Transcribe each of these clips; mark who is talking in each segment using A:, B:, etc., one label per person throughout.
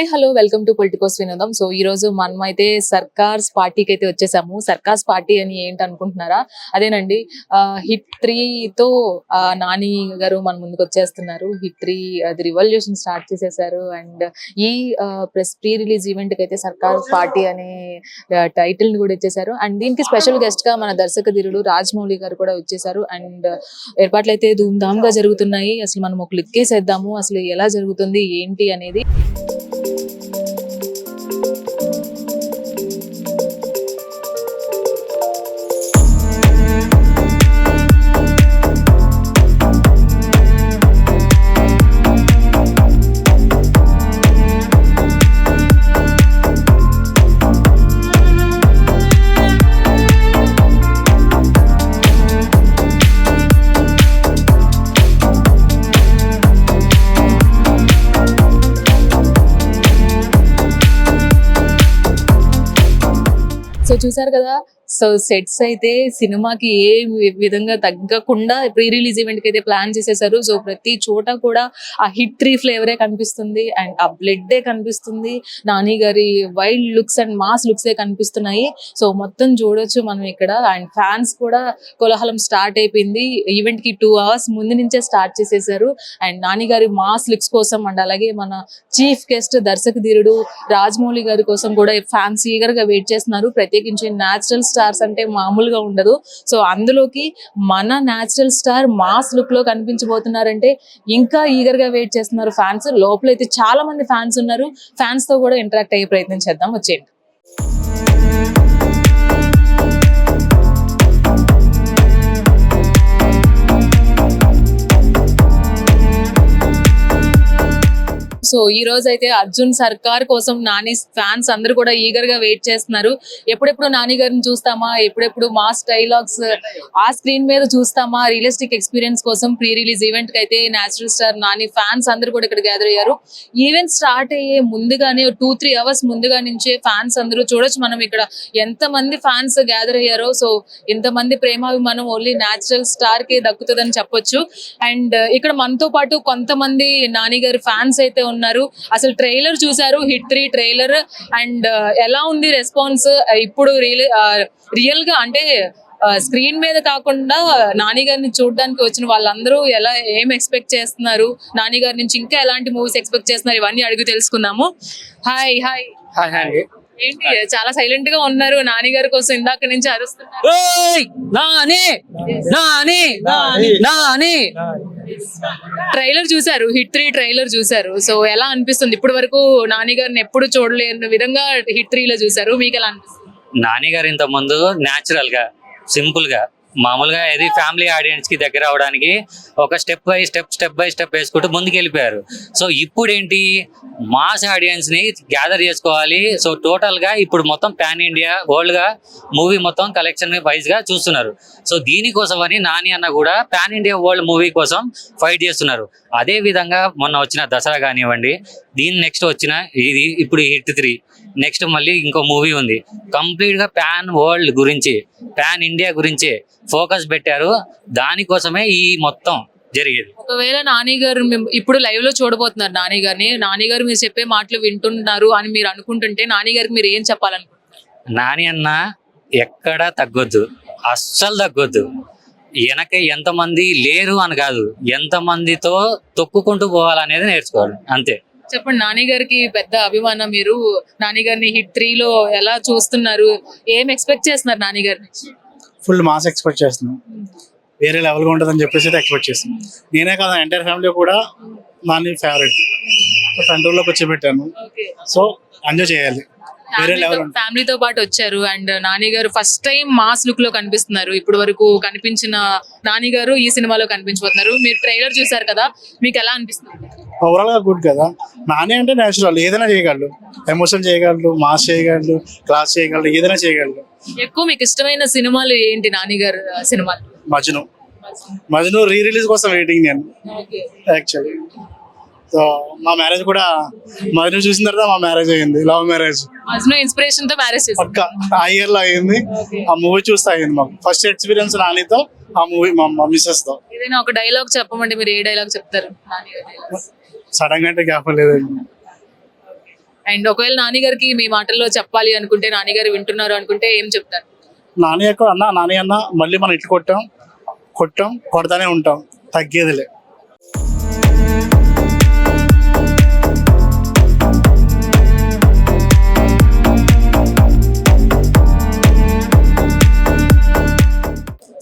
A: Hi hello welcome to Politicos వినోదం. So ఈ రోజు మనం అయితే సర్కార్స్ పార్టీకి అయితే వచ్చేసాము. సర్కార్స్ పార్టీ అని ఏంటి అనుకుంటున్నారా అదేనండి హిట్ త్రీతో నాని గారు మన ముందుకు వచ్చేస్తున్నారు. హిట్ త్రీ అది రివల్యూషన్ స్టార్ట్ చేసేసారు. అండ్ ఈ ప్రెస్ ప్రీ రిలీజ్ ఈవెంట్కి అయితే సర్కార్ పార్టీ అనే టైటిల్ కూడా ఇచ్చేసారు. అండ్ దీనికి స్పెషల్ గెస్ట్గా మన దర్శక ధీరుడు రాజమౌళి గారు కూడా వచ్చేసారు. అండ్ ఏర్పాట్లు అయితే ధూమ్ధామ్గా జరుగుతున్నాయి. అసలు మనం ఒక లిక్కేసేద్దాము అసలు ఎలా జరుగుతుంది? ఏంటి అనేది సో చూసారు కదా సో సెట్స్ అయితే సినిమాకి ఏ విధంగా తగ్గకుండా ప్రీ రిలీజ్ ఈవెంట్కి అయితే ప్లాన్ చేసేసారు. సో ప్రతి చోట కూడా ఆ హిట్ త్రీ ఫ్లేవరే కనిపిస్తుంది అండ్ ఆ బ్లడ్ కనిపిస్తుంది. నాని గారి wild looks and mass looks ఏ కనిపిస్తున్నాయి. సో మొత్తం చూడొచ్చు మనం ఇక్కడ. అండ్ ఫ్యాన్స్ కూడా కోలాహలం స్టార్ట్ అయిపోయింది. ఈవెంట్కి టూ అవర్స్ ముందు నుంచే స్టార్ట్ చేసేసారు. అండ్ నాని గారి మాస్ లుక్స్ కోసం అండ్ అలాగే మన చీఫ్ గెస్ట్ దర్శక ధీరుడు రాజమౌళి గారి కోసం కూడా ఫ్యాన్స్ ఈగర్గా వెయిట్ చేస్తున్నారు. ప్రత్యేకించి నేచురల్ స్టార్స్ అంటే మామూలుగా ఉండదు. సో అందులోకి మన న్యాచురల్ స్టార్ మాస్ లుక్లో కనిపించబోతున్నారంటే ఇంకా ఈగర్గా వెయిట్ చేస్తున్నారు ఫ్యాన్స్ లోపల అయితే చాలా మంది ఫ్యాన్స్ ఉన్నారు. ఫ్యాన్స్తో కూడా ఇంటరాక్ట్ అయ్యే ప్రయత్నం చేద్దాం. వచ్చేయండి. సో ఈ రోజు అయితే అర్జున్ సర్కార్ కోసం నాని ఫ్యాన్స్ అందరూ కూడా ఈగర్గా వెయిట్ చేస్తున్నారు. ఎప్పుడెప్పుడు నాని గారిని చూస్తామా? ఎప్పుడెప్పుడు మాస్ డైలాగ్స్ ఆ స్క్రీన్ మీద చూస్తామా? రియలిస్టిక్ ఎక్స్పీరియన్స్ కోసం ప్రీ రిలీజ్ ఈవెంట్కి అయితే నేచురల్ స్టార్ నాని ఫ్యాన్స్ అందరూ కూడా ఇక్కడ గ్యాదర్ అయ్యారు. ఈవెంట్ స్టార్ట్ అయ్యే ముందుగానే టూ త్రీ అవర్స్ ముందుగా నుంచే ఫ్యాన్స్ అందరూ చూడొచ్చు. మనం ఇక్కడ ఎంత మంది ఫ్యాన్స్ గ్యాదర్ అయ్యారో సో ఇంతమంది ప్రేమాభిమానం ఓన్లీ నేచురల్ స్టార్కి దక్కుతుందని చెప్పొచ్చు. అండ్ ఇక్కడ మనతో పాటు కొంతమంది నాని గారి ఫ్యాన్స్ అయితే ఉన్నారు. అసలు ట్రైలర్ చూసారు హిట్ త్రీ ట్రైలర్. అండ్ ఎలా ఉంది రెస్పాన్స్? ఇప్పుడు రియల్ రియల్గా అంటే స్క్రీన్ మీద కాకుండా నాని గారిని చూడడానికి వచ్చిన వాళ్ళందరూ ఎలా ఏం ఎక్స్పెక్ట్ చేస్తున్నారు? నాని గారి నుంచి ఇంకా ఎలాంటి మూవీస్ ఎక్స్పెక్ట్ చేస్తున్నారు? ఇవన్నీ అడిగి తెలుసుకుందాము. Hi hi.
B: హాయ్ అండి
A: ఏంటి చాలా సైలెంట్గా ఉన్నారు నాని గారి కోసం ఇందాక నుంచి అరుస్తున్నారు.
B: ఓయ్ నాని! నాని! నాని!
A: ట్రైలర్ చూసారు హిట్ త్రీ ట్రైలర్ చూసారు సో ఎలా అనిపిస్తుంది? ఇప్పటి వరకు నాని గారిని ఎప్పుడు చూడలేని విధంగా హిట్ త్రీలో చూసారు మీకు ఎలా అనిపిస్తుంది?
B: నాని గారు ఇంత ముందు న్యాచురల్గా సింపుల్గా మామూలుగా ఏది ఫ్యామిలీ ఆడియన్స్కి దగ్గర అవడానికి ఒక step by step step by step వేసుకుంటూ ముందుకు వెళ్ళిపోయారు సో ఇప్పుడు ఏంటి మాస్ ఆడియన్స్ని గ్యాదర్ చేసుకోవాలి. సో టోటల్గా ఇప్పుడు మొత్తం పాన్ ఇండియా వరల్డ్గా మూవీ మొత్తం కలెక్షన్ వైజ్గా చూస్తున్నారు. సో దీనికోసం అని నాని అన్న కూడా పాన్ ఇండియా వరల్డ్ మూవీ కోసం ఫైట్ చేస్తున్నారు. అదే విధంగా మొన్న వచ్చిన దసరా కానివ్వండి దీని నెక్స్ట్ వచ్చిన ఇది ఇప్పుడు హిట్ త్రీ నెక్స్ట్ మళ్ళీ ఇంకో మూవీ ఉంది. కంప్లీట్గా పాన్ వరల్డ్ గురించి పాన్ ఇండియా గురించే ఫోకస్ పెట్టారు. దానికోసమే ఈ మొత్తం జరిగేది.
A: ఒకవేళ నాని గారు ఇప్పుడు లైవ్లో చూడబోతున్నారు నాని గారిని. నాని గారు మీరు చెప్పే మాటలు వింటున్నారు అని మీరు అనుకుంటుంటే నాని గారికి మీరు ఏం చెప్పాలనుకుంటున్నారు?
B: నాని అన్న ఎక్కడా తగ్గొద్దు. అస్సలు తగ్గొద్దు. వెనక ఎంతమంది లేరు అని కాదు. ఎంతమందితో తొక్కుకుంటూ పోవాలనేది నేర్చుకోవాలి. అంతే.
A: చెప్పండి నాని గారికి పెద్ద అభిమానం మీరు. నాని గారిని హిట్ త్రీ లో ఎలా చూస్తున్నారు? ఏం ఎక్స్పెక్ట్ చేస్తున్నారు నాని గారిని?
C: ఫుల్ మాస్ ఎక్స్పెక్ట్ చేస్తున్నాం. వేరే లెవెల్గా ఉంటుందని చెప్పేసి అయితే ఎక్స్పెక్ట్ చేస్తున్నాం. నేనే కాదు ఎంటైర్ ఫ్యామిలీ కూడా నాని ఫేవరెట్ ఫ్రంట్లో కూర్చోబెట్టాను. సో ఎంజాయ్ చేయాలి. వేరే లెవెల్ ఉంటుంది
A: ఫ్యామిలీతో పాటు వచ్చారు అండ్ నాని గారు ఫస్ట్ టైం మాస్ లుక్లో కనిపిస్తున్నారు. ఇప్పటి వరకు కనిపించిన నాని గారు ఈ సినిమాలో కనిపించబోతున్నారు. మీరు ట్రైలర్ చూసారు కదా మీకు ఎలా అనిపిస్తుంది?
C: ఓవరాల్గా గుడ్ కదా? నాని అంటే నేచురల్ ఏదైనా చేయగలడు. ఎమోషన్ చేయగలడు మాస్ చేయగలడు క్లాస్ చేయగలడు ఏదైనా చేయగలడు.
A: ఎక్కువ మీకు ఇష్టమైన సినిమాలు ఏంటి నాని గారు సినిమాలు?
C: మజ్ను. మజ్ను. రీ రిలీజ్ కోసం వెయిటింగ్ నేను. యాక్చువల్లీ సో మా మ్యారేజ్ కూడా మజ్ను చూసిన తర్వాత మా మ్యారేజ్ అయ్యింది లవ్ మ్యారేజ్
A: మజ్ను ఇన్స్పిరేషన్తో మ్యారేజ్ చేశారు.
C: పక్క ఆ ఇయర్లో అయింది ఆ మూవీ చూస్తే అయింది మాకు. ఫస్ట్ ఎక్స్పీరియన్స్ నానితో ఆ మూవీ మా మిస్సెస్తో.
A: ఏదైనా ఒక డైలాగ్ చెప్పమంటే మీరు ఏ డైలాగ్ చెప్తారు? నాని గారి dialogues?
C: సడన్గా అంటే లేదండి.
A: అండ్ ఒకవేళ నాని గారికి మీ మాటల్లో చెప్పాలి అనుకుంటే నాని గారు వింటున్నారు అనుకుంటే ఏం చెప్తారు?
C: నాని యొక్క అన్న నాని అన్న మళ్ళీ మనం ఇట్లు కొట్టాం కొట్టాం కొడతానే ఉంటాం. తగ్గేదిలే.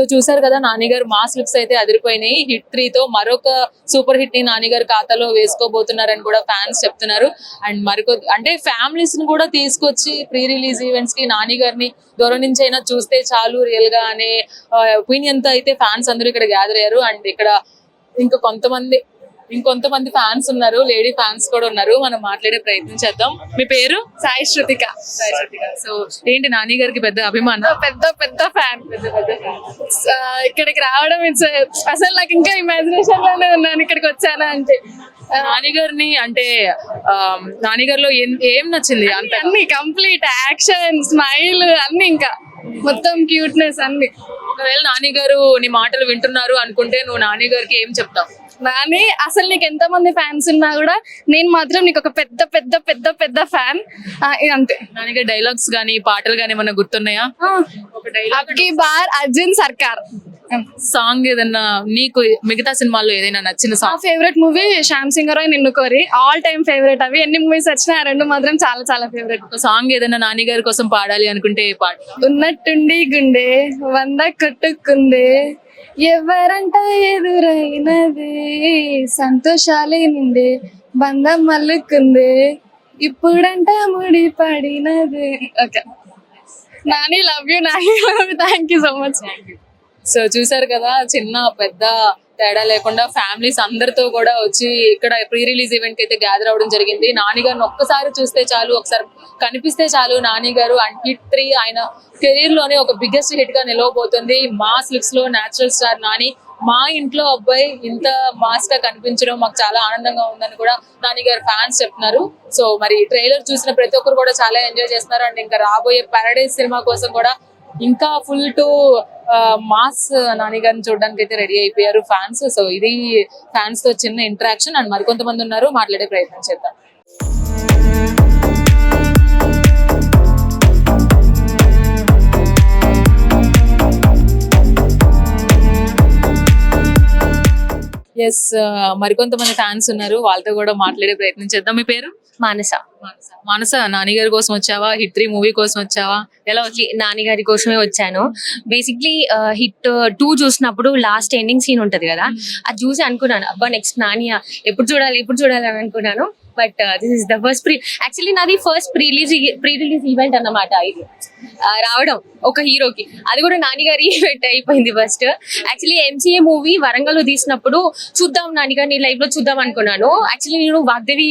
A: సో చూసారు కదా నాని గారు మాస్ లుక్స్ అయితే అదిరిపోయినాయి. హిట్ త్రీ తో మరొక సూపర్ హిట్ని నానిగారు ఖాతాలో వేసుకోబోతున్నారని కూడా ఫ్యాన్స్ చెప్తున్నారు. అండ్ మరికొ అంటే ఫ్యామిలీస్ని కూడా తీసుకొచ్చి ప్రీ రిలీజ్ ఈవెంట్స్కి నాని గారిని దూరం నుంచి అయినా చూస్తే చాలు రియల్గా అనే uh, ఒపీనియన్తో అయితే ఫ్యాన్స్ అందరూ ఇక్కడ గ్యాదర్ అయ్యారు. అండ్ ఇక్కడ ఇంకా కొంతమంది ఇంకొంతమంది ఫ్యాన్స్ ఉన్నారు లేడీ ఫ్యాన్స్ కూడా ఉన్నారు. మనం మాట్లాడే ప్రయత్నం చేద్దాం. మీ పేరు?
D: సాయి శృతిక.
A: సో ఏంటి నాని గారికి పెద్ద అభిమానం?
D: పెద్ద పెద్ద ఫ్యాన్. ఇక్కడికి రావడం ఇట్స్ అసలు నాకు ఇంకా ఇమాజినేషన్లోనే ఉన్నాను ఇక్కడికి వచ్చానా అంటే. ఆ,
A: నాని గారిని అంటే ఆ, నాని గారిలో ఏం- ఏం నచ్చింది అంత
D: అన్ని కంప్లీట్ యాక్షన్ స్మైల్ అన్ని ఇంకా. మొత్తం క్యూట్నెస్ అన్ని.
A: ఒకవేళ నాని గారు నీ మాటలు వింటున్నారు అనుకుంటే నువ్వు నాని గారికి ఏం చెప్తావు?
D: నాని అసలు నీకు ఎంత మంది ఫ్యాన్స్ ఉన్నా కూడా నేను మాత్రం నీకు ఒక పెద్ద పెద్ద పెద్ద పెద్ద ఫ్యాన్ అంతే.
A: గారి డైలాగ్స్ గానీ పాటలు గానీ ఏమన్నా గుర్తున్నాయా?
D: అబ్కి బార్ అర్జున్ సర్కార్.
A: సాంగ్ ఏదన్నా నీకు మిగతా సినిమాల్లో ఏదైనా నచ్చిన song
D: favourite movie Shyam Singh Roy Ninnu Kori. All time favourite అవి. ఎన్ని మూవీస్ వచ్చినా ఆ రెండు మాత్రం చాలా చాలా ఫేవరెట్
A: సాంగ్ ఏదైనా నాని గారి కోసం పాడాలి అనుకుంటే ఏ పాట?
D: ఉన్నట్టుండి గుండె వంద కొట్టుకుందే. ఎవరంట ఎదురైనది. సంతోషాలే నిండే బంధం మల్లుకుందే ఇప్పుడంట ముడి పడినది. Okay. Nani love you Nani. Love you thank you so much
A: so చూసారు కదా చిన్న పెద్ద తేడా లేకుండా ఫ్యామిలీస్ అందరితో కూడా వచ్చి ఇక్కడ ప్రీ రిలీజ్ ఈవెంట్కి అయితే గ్యాదర్ అవడం జరిగింది. నాని గారిని ఒక్కసారి చూస్తే చాలు ఒకసారి కనిపిస్తే చాలు నాని గారు అండ్ హిట్ త్రీ ఆయన కెరీర్లోనే ఒక బిగ్గెస్ట్ హిట్గా నిలవబోతుంది. మాస్ లుక్స్లో నేచురల్ స్టార్ నాని మా ఇంట్లో అబ్బాయి ఇంత మాస్గా కనిపించడం మాకు చాలా ఆనందంగా ఉందని కూడా నాని గారు ఫ్యాన్స్ చెప్తున్నారు. సో మరి ట్రైలర్ చూసిన ప్రతి ఒక్కరు కూడా చాలా ఎంజాయ్ చేస్తున్నారు. అండ్ ఇంకా రాబోయే పారడైజ్ సినిమా కోసం కూడా ఇంకా ఫుల్ టు మాస్ నాని గారిని చూడడానికి అయితే రెడీ అయిపోయారు ఫ్యాన్స్ సో ఇది ఫ్యాన్స్తో చిన్న ఇంటరాక్షన్ అండ్ మరికొంతమంది ఉన్నారు మాట్లాడే ప్రయత్నం చేద్దాం. ఎస్ మరికొంతమంది ఫ్యాన్స్ ఉన్నారు. వాళ్ళతో కూడా మాట్లాడే ప్రయత్నం చేద్దాం. మీ పేరు?
E: మానస.
A: మానస. మానస నాని గారి కోసం వచ్చావా? హిట్ త్రీ మూవీ కోసం వచ్చావా? ఎలా వచ్చి
E: నాని గారి కోసమే వచ్చాను. బేసిక్లీ హిట్ టూ చూసినప్పుడు లాస్ట్ ఎండింగ్ సీన్ ఉంటది కదా? అది చూసి అనుకున్నాను. అబ్బా నెక్స్ట్ నానియా ఎప్పుడు చూడాలి ఎప్పుడు చూడాలి అని అనుకున్నాను. But this is the first pre actually నాది first pre release pre release event అన్నమాట ఇది. రావడం ఒక హీరోకి. అది కూడా నాని ఈవెంట్ అయిపోయింది ఫస్ట్ యాక్చువల్లీ ఎంసీఏ మూవీ వరంగల్లో తీసినప్పుడు చూద్దాం నాని గారిని లైవ్లో చూద్దాం అనుకున్నాను. యాక్చువల్లీ నేను వాగ్దేవి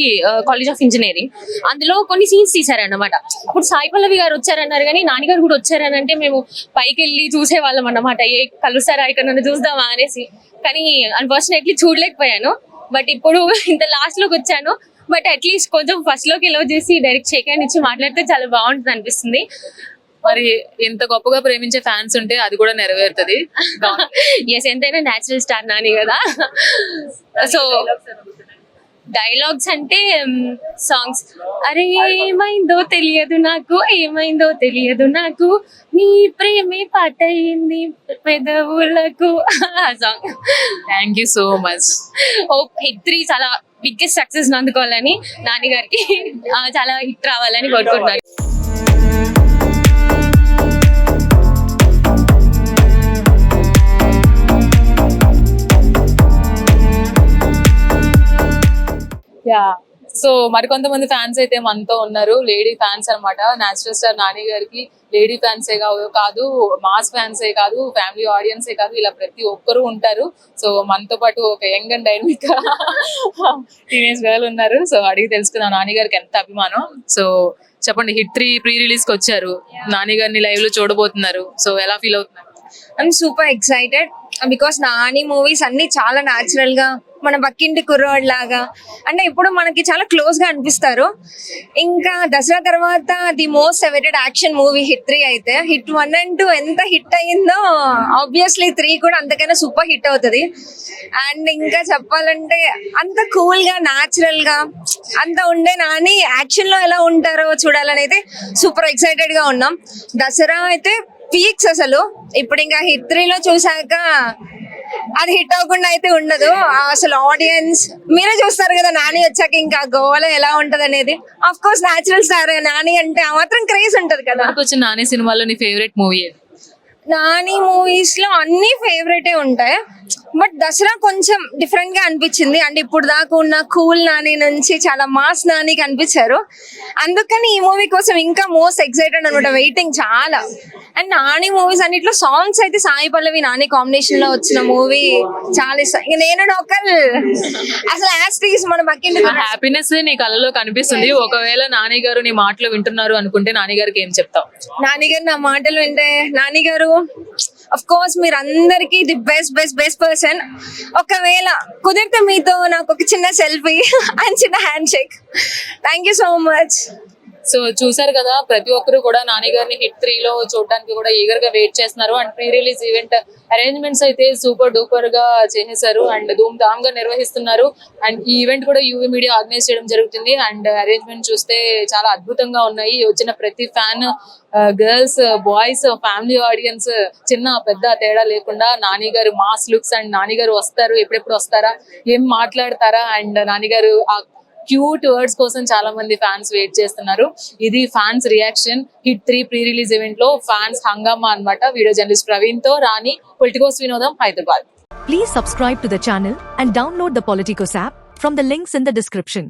E: కాలేజ్ ఆఫ్ ఇంజనీరింగ్ అందులో కొన్ని సీన్స్ తీసారన్నమాట ఇప్పుడు సాయి పల్లవి గారు వచ్చారన్నారు కానీ నాని గారు కూడా వచ్చారని అంటే మేము పైకి వెళ్ళి చూసేవాళ్ళం అన్నమాట. ఏ కలుస్తారా ఇక్కడ నన్ను చూద్దామా అనేసి. కానీ అన్ఫార్చునేట్లీ చూడలేకపోయాను. బట్ ఇప్పుడు ఇంత లాస్ట్లోకి వచ్చాను. బట్ అట్లీస్ట్ కొంచెం ఫస్ట్లోకి ఎలా చేసి డైరెక్ట్ షేక్ హ్యాండ్ ఇచ్చి మాట్లాడితే చాలా బాగుంటుంది అనిపిస్తుంది.
A: మరి ఎంత గొప్పగా ప్రేమించే ఫ్యాన్స్ ఉంటే అది కూడా నెరవేరుతుంది.
E: ఎస్ ఎంతైనా న్యాచురల్ స్టార్ నాని కదా. సో డైలాగ్స్ అంటే సాంగ్స్ అరే ఏమైందో తెలియదు నాకు ఏమైందో తెలియదు నాకు. నీ ప్రేమే పాట అయింది పెదవులకు. Song
A: thank you so much
E: oh hit three చాలా బిగ్గెస్ట్ సక్సెస్ అందుకోవాలని నాని గారికి చాలా హిట్ రావాలని కోరుకుంటున్నాను.
A: యా సో మరికొంతమంది ఫ్యాన్స్ అయితే మనతో ఉన్నారు. లేడీ ఫ్యాన్స్ అన్నమాట. నేచురల్ స్టార్ నాని గారికి లేడీ ఫ్యాన్సే కాదు కాదు మాస్ ఫ్యాన్సే కాదు ఫ్యామిలీ ఆడియన్సే కాదు ఇలా ప్రతి ఒక్కరు ఉంటారు. సో మనతో పాటు ఒక young and dynamic teenage girl ఉన్నారు. సో అడిగి తెలుసుకుందాం. నాని గారికి ఎంత అభిమానం? సో చెప్పండి హిట్ త్రీ ప్రీ రిలీజ్కి వచ్చారు నాని గారిని లైవ్లో చూడబోతున్నారు. సో ఎలా ఫీల్ అవుతున్నారు?
F: I'm super excited because Nani movies అన్ని చాలా న్యాచురల్గా మన పక్కింటి కుర్రోడ్ లాగా. అంటే ఇప్పుడు మనకి చాలా క్లోజ్గా అనిపిస్తారు. ఇంకా దసరా తర్వాత the most awaited action movie hit three అయితే హిట్ వన్ అండ్ టూ ఎంత హిట్ అయిందో ఆబ్వియస్లీ త్రీ కూడా అంతకైనా సూపర్ హిట్ అవుతుంది. అండ్ ఇంకా చెప్పాలంటే అంత కూల్గా న్యాచురల్గా అంత ఉండే నాని యాక్షన్లో ఎలా ఉంటారో చూడాలని అయితే సూపర్ ఎక్సైటెడ్గా ఉన్నాం. దసరా అయితే పీక్స్ అసలు. ఇప్పుడు ఇంకా హిట్ త్రీలో చూసాక అది హిట్ అవ్వకుండా అయితే ఉండదు. అసలు ఆడియన్స్ మీరే చూస్తారు కదా నాని వచ్చాక ఇంకా గోవాలో ఎలా ఉంటది అనేది. Of course natural star Nani అంటే ఆ మాత్రం క్రేజ్ ఉంటది కదా.
A: నాని సినిమాలో నీ ఫేవరెట్ మూవీ
F: నాని మూవీస్లో అన్ని ఫేవరెటే ఉంటాయి. బట్ దసరా కొంచెం డిఫరెంట్గా అనిపించింది. అంటే ఇప్పుడు దాకా ఉన్న కూల్ నాని నుంచి చాలా మాస్ నాని కనిపించారు. అందుకని ఈ మూవీ కోసం ఇంకా మోస్ట్ ఎక్సైటెడ్ అనమాట వెయిటింగ్ చాలా. అండ్ నాని మూవీస్ అన్నిట్లో సాంగ్స్ అయితే సాయి పల్లవి నాని కాంబినేషన్లో వచ్చిన మూవీ చాలా ఇష్టం. ఇంక నేను నొక్కల్ అసలు యాస్టీస్ మన పక్కింటి
A: హ్యాపీనెస్ నీ కళ్ళలో కనిపిస్తుంది. ఒకవేళ నాని గారు నీ మాటలు వింటున్నారు అనుకుంటే నాని గారికి ఏం చెప్తావు?
F: నాని గారు నా మాటలు వింటే నాని గారు అఫ్ కోర్స్ మీరు అందరికి the best best best person ఒకవేళ కుదిరితే మీతో నాకు ఒక చిన్న సెల్ఫీ అండ్ చిన్న hand shake thank you so much
A: so చూసారు కదా ప్రతి ఒక్కరు కూడా నాని గారిని హిట్ త్రీ లో చూడడానికి కూడా ఈగర్గా వెయిట్ చేస్తున్నారు. And pre release event arrangements అయితే సూపర్ డూపర్గా చేసేసారు. అండ్ ధూమ్ ధామ్గా నిర్వహిస్తున్నారు. అండ్ ఈ ఈవెంట్ కూడా యూవీ మీడియా ఆర్గనైజ్ చేయడం జరుగుతుంది. అండ్ అరేంజ్మెంట్ చూస్తే చాలా అద్భుతంగా ఉన్నాయి. వచ్చిన ప్రతి fan girls boys family audience చిన్న పెద్ద తేడా లేకుండా నాని గారు మాస్ లుక్స్ అండ్ నాని గారు వస్తారు. ఎప్పుడెప్పుడు వస్తారా? ఏం మాట్లాడతారా? అండ్ నాని గారు ఆ క్యూట్ వర్డ్స్ కోసం చాలా మంది ఫ్యాన్స్ వెయిట్ చేస్తున్నారు. ఇది fans reaction. Hit three pre release ఈవెంట్లో ఫ్యాన్స్ హంగామా అన్నమాట. వీడియో జర్నలిస్ట్ ప్రవీణ్తో రాణి పొలిటికోస్ వినోదం Hyderabad.
G: Please subscribe to the channel and download the Politicos app from the links in the description